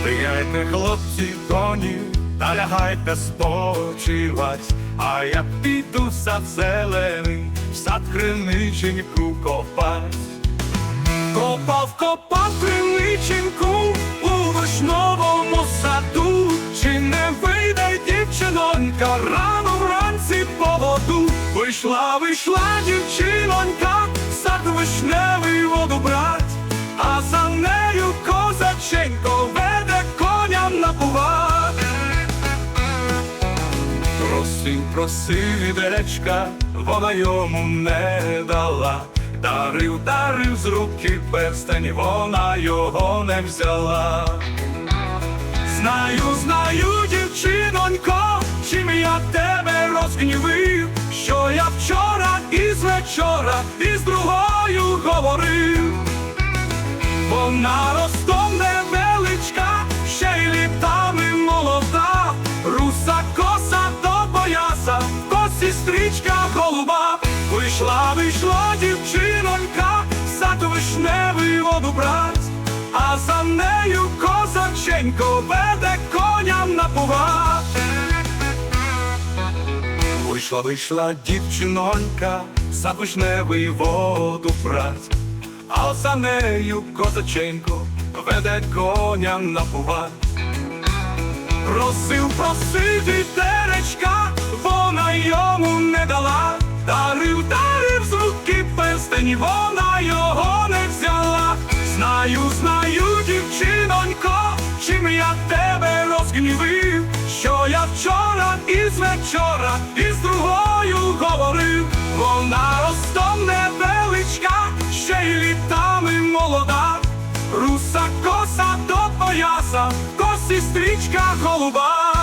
Вставайте, хлопці, доні, та лягайте спочивать, а я піду в сад зелений, в сад криниченьку копать. Копав, копав криниченьку у вишновому саду, чи не вийде дівчинонька рано вранці по воду. Вийшла, вийшла дівчинонька, сад вишневий воду Просив, просив відречка, вона йому не дала. Дарив, дарив з руки перстень, вона його не взяла. Знаю, знаю, дівчинонько, чим я тебе розгнівив, що я вчора із вечора із другою говорив. Вона стрічка голуба. Вийшла, вийшла дівчинонька, сад вишневий воду брать, а за нею козаченько веде коням напувать. Вийшла, вийшла дівчинонька, за вишневий воду брать, а за нею козаченько веде коня напувать. Просив, просив перстень, вона його не взяла. Знаю, знаю, дівчинонько, чим я тебе розгнівив, що я вчора із вечора із другою говорив, вона ростом невеличка, ще й літами молода. Руса коса до пояса, косі стрічка голуба.